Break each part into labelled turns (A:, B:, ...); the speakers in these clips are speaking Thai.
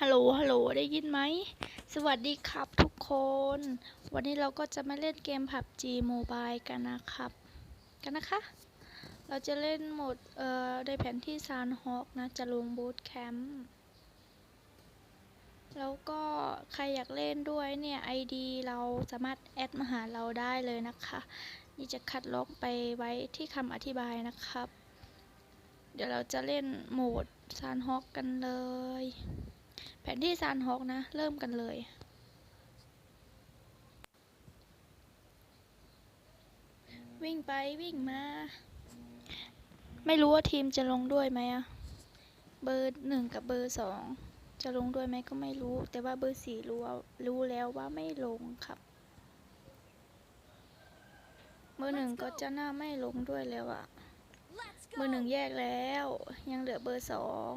A: ฮัลโหล ฮัลโหล ได้ยินไหม สวัสดีครับทุกคน วันนี้เราก็จะมาเล่นเกม PUBG Mobile กันนะครับ กันนะคะ เราจะเล่นโหมด เอ่อในแผนที่ซานฮอกนะ จะลงบูตแคมป์ แล้วก็ใครอยากเล่นด้วยเนี่ย ID เราสามารถแอดมาหาเราได้เลยนะคะ นี่จะคัดล็อกไปไว้ที่คำอธิบายนะครับ เดี๋ยวเราจะเล่นโหมดซานฮอกกันเลย แผนที่ซานฮอกนะ เริ่มกันเลยวิ่งไปวิ่งมา ไม่รู้ว่าทีมจะลงด้วยไหมอะเบอร์หนึ่งกับเบอร์สองจะลงด้วยไหมก็ไม่รู้ แต่ว่าเบอร์สี่รู้รู้แล้วว่าไม่ลงครับ เบอร์หนึ่งก็จะน่าไม่ลงด้วยแล้วอะเบอร์หนึ่งแยกแล้ว ยังเหลือเบอร์สอง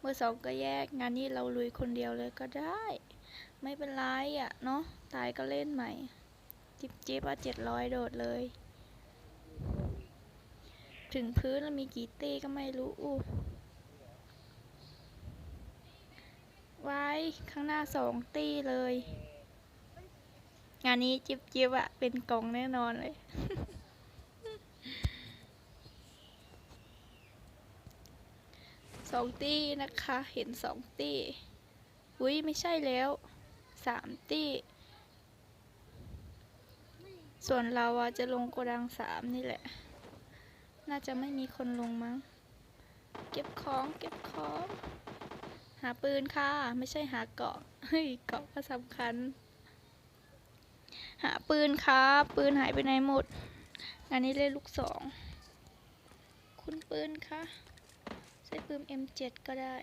A: เบอร์สองก็แยกงานนี้เราลุยคนเดียวเลยก็ได้ ไม่เป็นไรอะ เนาะตายก็เล่นใหม่ จิบจิบอะเจ็ดร้อยโดดเลย ถึงพื้นแล้วมีกี่ตีก็ไม่รู้อู้ไว้ข้างหน้าสองตีเลย งานนี้จิบจิบอะเป็นกองแน่นอนเลย สองตี้นะคะ เห็นสองตี้ อุ้ยไม่ใช่แล้วสามตี้ ส่วนเราอะจะลงโกดังสามนี่แหละ น่าจะไม่มีคนลงมั้ง เก็บของเก็บของ หาปืนค่ะ ไม่ใช่หาเกาะ เฮ้ยเกาะก็สำคัญ หาปืนครับ ปืนหายไปไหนหมด อันนี้เล่นลูกสอง คุณปืนคะ ใช้ปืน M7 ก็ได้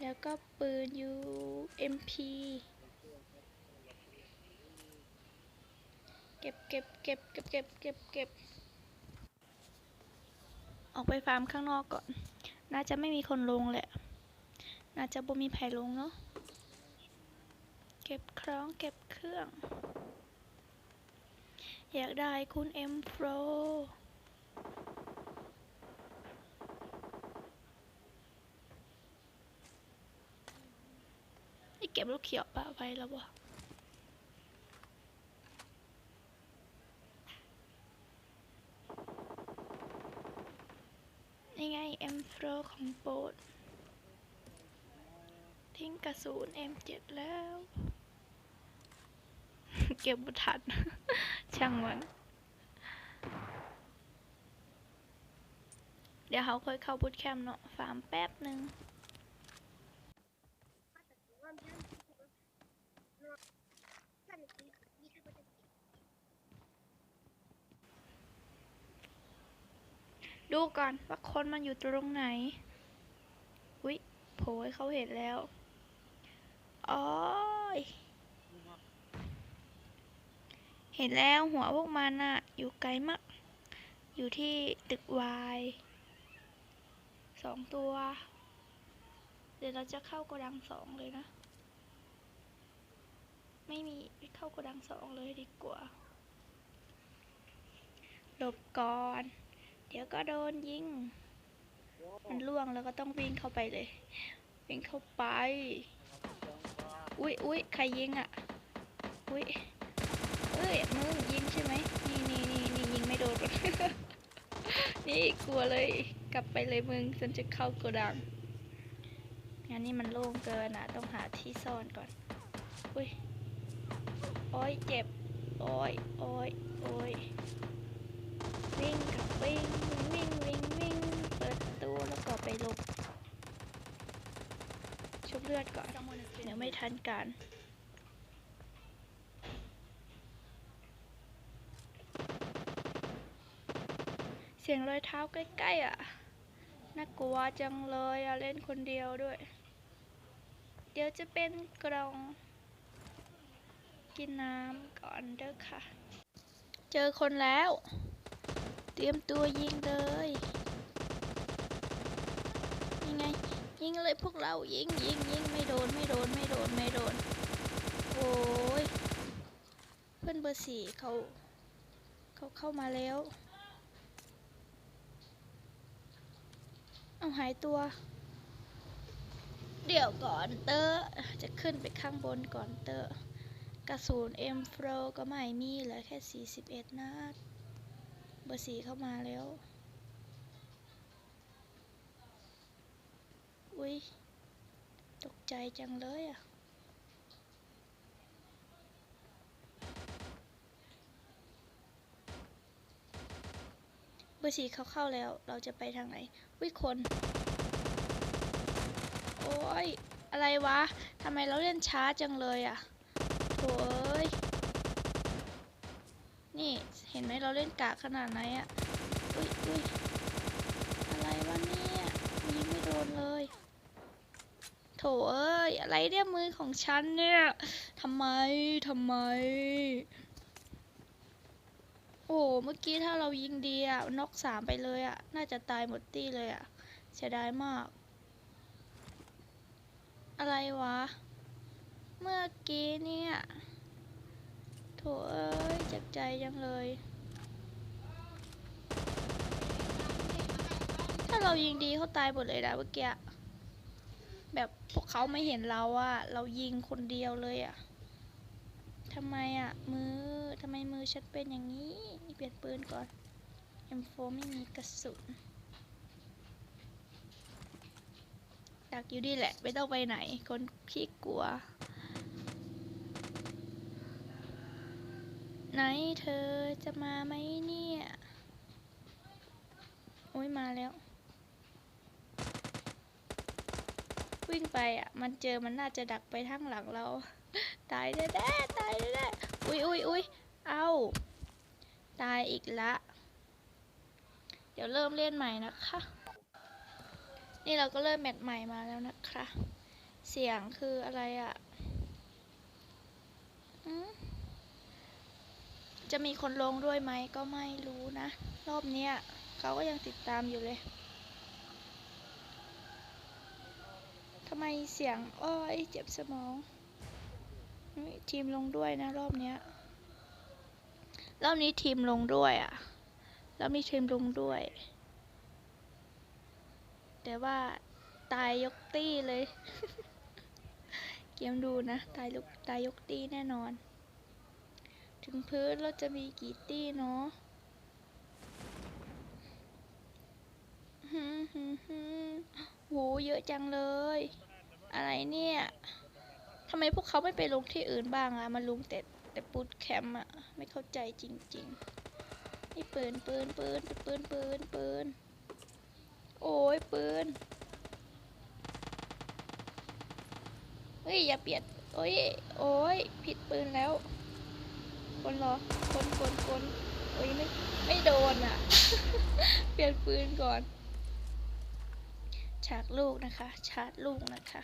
A: แล้วก็ปืน UMP เก็บเก็บเก็บเก็บเก็บเก็บเก็บออกไปฟาร์มข้างนอกก่อน น่าจะไม่มีคนลงแหละ น่าจะบ่มีไผ่ลงเนาะ เก็บคล้องเก็บเครื่อง อยากได้คุณ M Pro เก็บลูกเขียวปะไว้แล้วบ่นี่ไง M Pro ของโปรดทิ้งกระสุน M7 แล้ว เก็บบุทันช่างมันเดี๋ยวเขาค่อยเข้าบูตแคมป์เนาะฟาร์มแป๊บหนึ่ง ดูก่อนว่าคนมันอยู่ตรงไหน อุ๊ยโผล่ให้เขาเห็นแล้วอ๋อยเห็นแล้วหัวพวกมันอะอยู่ไกลมาก อยู่ที่ตึกวายสองตัว เดี๋ยวเราจะเข้าโกดังสองเลยนะ ไม่มีเข้าโกดังสองเลยดีกว่าหลบก่อน ดี๋ยวก็โดนยิง มันล่วงแล้วก็ต้องวิ่งเข้าไปเลย วิ่งเข้าไป อุ๊ยอุ๊ยใครยิงอะ อุ๊ยเอ้ยมึงยิงใช่ไหมนี่นี่นี่นี่ยิงไม่โดน นี่กลัวเลย กลับไปเลยมึงฉันจะเข้าโกดังงานนี้มันโล่งเกินอะ ต้องหาที่ซ่อนก่อน อุ๊ยโอ้ยเจ็บ โอ้ยโอ้ยโอ้ย วิ่งกับวิ่งวิ่งวิ่งวิ่งเปิดประตูแล้วก็ไปลบชุบเลือดก่อนเดี๋ยวไม่ทันการเสียงรอยเท้าใกล้ๆอะ น่ากลัวจังเลยอะ เล่นคนเดียวด้วย เดี๋ยวจะเป็นกล่อง กินน้ำก่อนเด้อค่ะ เจอคนแล้ว เตรียมตัวยิงเลยยังไง ยิงเลยพวกเรายิงยิงยิงไม่โดนไม่โดนไม่โดนไม่โดน โอ้ยเพื่อนเบอร์สี่เขาเขาเข้ามาแล้วเอาหายตัว เดี๋ยวก่อนเตอร์จะขึ้นไปข้างบนก่อนเตอร์กระสุนเอ็มโฟก็ไม่มีเหลือแค่ 41 นัด เบอร์สีเข้ามาแล้ว อุ้ยตกใจจังเลยอะ เบอร์สีเขาเข้าแล้ว เราจะไปทางไหนวิคน โอ้ย อะไรวะ ทำไมเราเล่นช้าจังเลยอะโถ่ นี่เห็นไหมเราเล่นกากขนาดไหนอะอุ้ยอุ้ยอะไรวะเนี่ยยิงไม่โดนเลย โถเอ้ยอะไรเนี่ยมือของฉันเนี่ยทำไมทำไม โอ้เมื่อกี้ถ้าเรายิงดีอะนกสามไปเลยอะน่าจะตายหมดตี้เลยอะเสียดายมาก อะไรวะ เมื่อกี้เนี่ย ถเอ้ยเจ็บใจจังเลย ถ้าเรายิงดีเขาตายหมดเลยนะเมื่อกี้แบบพวกเขาไม่เห็นเราอะเรายิงคนเดียวเลยอะทำไมอะมือทำไมมือฉันเป็นอย่างนี้ เปลี่ยนปืนก่อน M4 ไม่มีกระสุนอยากอยู่ดีแหละ ไม่ต้องไปไหน คนขี้กลัว ไหนเธอจะมาไหมเนี่ย โอ้ยมาแล้ว วิ่งไปอะ มันเจอมันน่าจะดักไปทางหลังเรา ตายแน่ๆตายแน่ๆอุ้ยอุ้ยอุ้ยเอาตายอีกละ เดี๋ยวเริ่มเล่นใหม่นะคะ นี่เราก็เริ่มแมตช์ใหม่มาแล้วนะคะ เสียงคืออะไรอะอืม จะมีคนลงด้วยไหมก็ไม่รู้นะ รอบเนี้ยเขาก็ยังติดตามอยู่เลยทำไมเสียงอ้อยเจ็บสมอง ทีมลงด้วยนะ รอบเนี้ย รอบนี้ทีมลงด้วยอะแล้วมีทีมลงด้วย แต่ว่าตายยกตี้เลย เกมดูนะ ตายยกตายยกตี้แน่นอน ถึงพื้นเราจะมีกี่ตี้เนาะฮึมฮึมฮึมโหเยอะจังเลย อะไรเนี่ยทำไมพวกเขาไม่ไปลงที่อื่นบ้างอะมาลงแต่แต่ปูดแคมป์อะไม่เข้าใจจริงๆนี่ปืนปืนปืนปืนปืนปืนโอ้ยปืนเฮ้ยอย่าเปลี่ยนโอ้ยโอ้ยผิดปืนแล้ว คนรอคนคนคนโอ้ยไม่ไม่โดนอะ เปลี่ยนปืนก่อน ฉากลูกนะคะ ชาร์จลูกนะคะ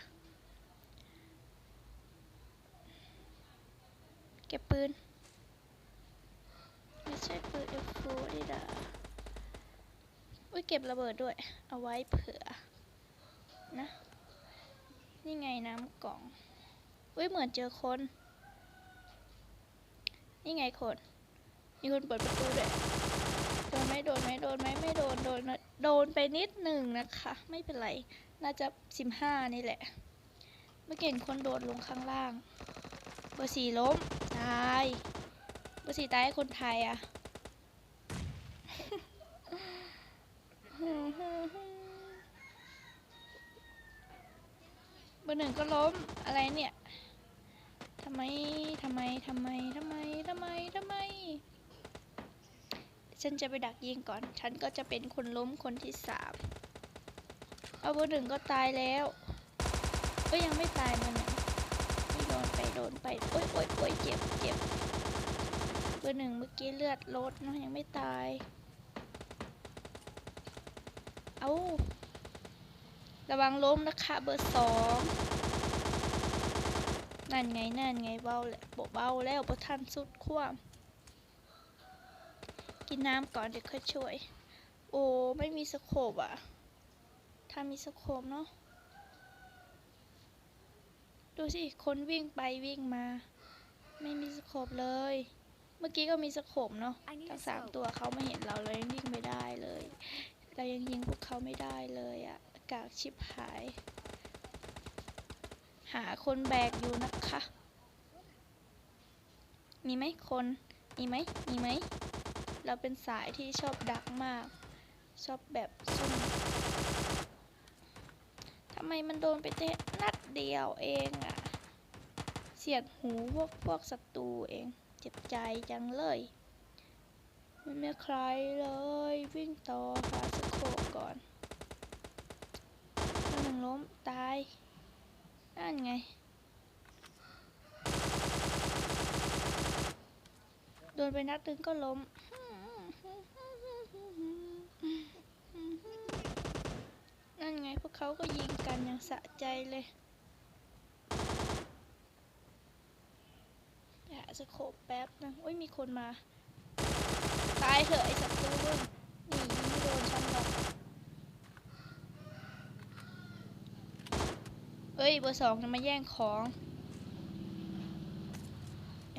A: เก็บปืน ไม่ใช่ปืนเอฟโฟนี่ดาอุ้ยเก็บระเบิดด้วย เอาไว้เผื่อ นะ นี่ไงน้ำกล่อง อุ้ยเหมือนเจอคน นี่ไงคนมีคนเปิดประตูด้วยโดนไหมโดนไหมโดนไหมไม่โดนโดนโดนไปนิดหนึ่งนะคะ ไม่เป็นไร น่าจะสิบห้านี่แหละ เมื่อกี้คนโดดลงข้างล่างเบอร์สี่ล้มตายเบอร์สี่ตายให้คนไทยอะเบอร์หนึ่งก็ล้มอะไรเนี่ยำไมทำไมทำไมทำไมทำไมทำไม ฉันจะไปดักยิงก่อน ฉันก็จะเป็นคนล้มคนที่สามเอาเบอร์หนึ่งก็ตายแล้ว ก็ยังไม่ตายมันนี่โดนไปโดนไป โอ๊ยโอ๊ยโอ๊ยเจ็บเจ็บเบอร์หนึ่งเมื่อกี้เลือดลดเนอะยังไม่ตาย เอาระวังล้มนะคะเบอร์สอง นั่นไงนั่นไงเบาแล้วบอกเบาแล้วบอทันสุดความกินน้ำก่อนเดี๋ยวค่อยช่วย โอ้ไม่มีสโคบอะ ถ้ามีสโคบเนาะ ดูสิ คนวิ่งไปวิ่งมา ไม่มีสโคบเลย เมื่อกี้ก็มีสโคบเนาะ
B: I need
A: ทั้
B: a
A: งสาม
B: scope.
A: ตัวเขาไม่เห็นเราเลยยังวิ่งไม่ได้เลย เรายังยิงพวกเขาไม่ได้เลยอะกากชิบหาย หาคนแบกอยู่นะคะ มีไหมคน มีไหม มีไหม เราเป็นสายที่ชอบดักมาก ชอบแบบซุ่มทำไมมันโดนไปเตะนัดเดียวเองอะเสียดหูพวกพวกศัตรูเอง เจ็บใจจังเลยไม่มีใครเลย วิ่งต่อหาสโคก่อนหนึ่งล้มตาย นั่นไง โดนไปนัดหนึงก็ล้ม นั่นไงพวกเขาก็ยิงกันอย่างสะใจเลยอย่าสโคบแป๊บนะโอ้ยมีคนมา ตายเถอะไอศัตรูมึงนี่ยิงไม่โดนฉันหรอก เอ้ย เบอร์สองจะมาแย่งของ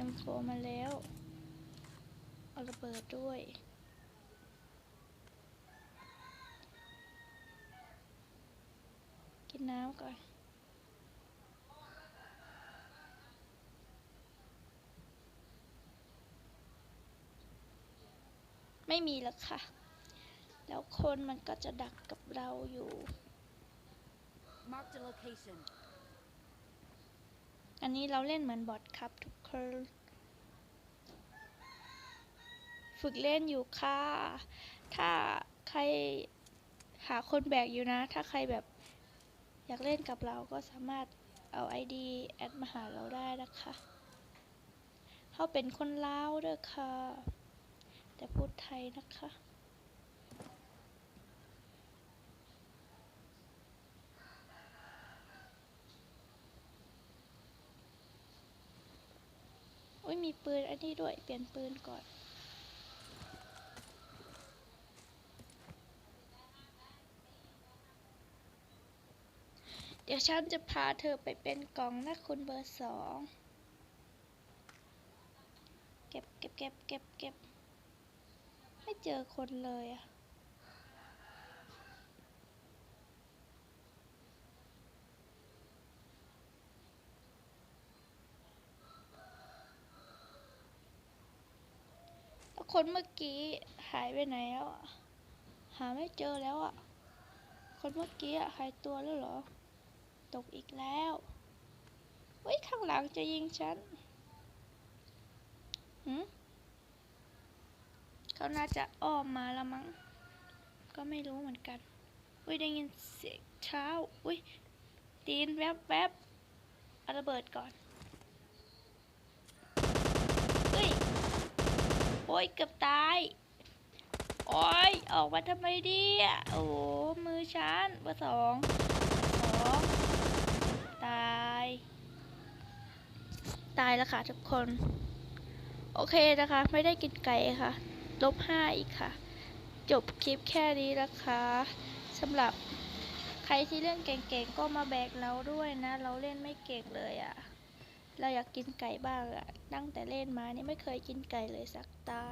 A: M4 มาแล้ว เอาระเบิดด้วย กินน้ำก่อนไม่มีแล้วค่ะ แล้วคนมันก็จะดักกับเราอยู่
B: Marked a location.
A: อันนี้เราเล่นเหมือนบอทครับทุกคน ฝึกเล่นอยู่ค่ะ ถ้าใครหาคนแบกอยู่นะ ถ้าใครแบบอยากเล่นกับเราก็สามารถเอา ID แอดมาหาเราได้นะคะ เขาเป็นคนลาวเด้อค่ะ แต่พูดไทยนะคะ อุ้ยมีปืนอันนี้ด้วย เปลี่ยนปืนก่อนเดี๋ยวฉันจะพาเธอไปเป็นกล่องนะคุณเบอร์สองเก็บเก็บเก็บเก็บเก็บไม่เจอคนเลยอะ คนเมื่อกี้หายไปไหนแล้วอะหาไม่เจอแล้วอะคนเมื่อกี้อะหายตัวแล้วเหรอ ตกอีกแล้วเฮ้ยข้างหลังจะยิงฉันหืมเขาน่าจะอ้อมมาล้วมั้ง ก็ไม่รู้เหมือนกันอุ้ยได้ยินเสียงเท้าอุ้ยตีนแวบแวบเอาระเบิดก่อนเฮ้ย โอ้ยเกือบตาย โอ้ยออกมาทำไมดีโอ้หมือฉันเบอร์สองสองตาย ตายแล้วค่ะทุกคน โอเคนะคะ ไม่ได้กินไก่ค่ะ ลบห้าอีกค่ะ จบคลิปแค่นี้นะคะสำหรับใครที่เล่นเก่งๆก็มาแบกเราด้วยนะ เราเล่นไม่เก่งเลยอะ่ะ เราอยากกินไก่บ้างอะตั้งแต่เล่นมานี่ไม่เคยกินไก่เลยสักตา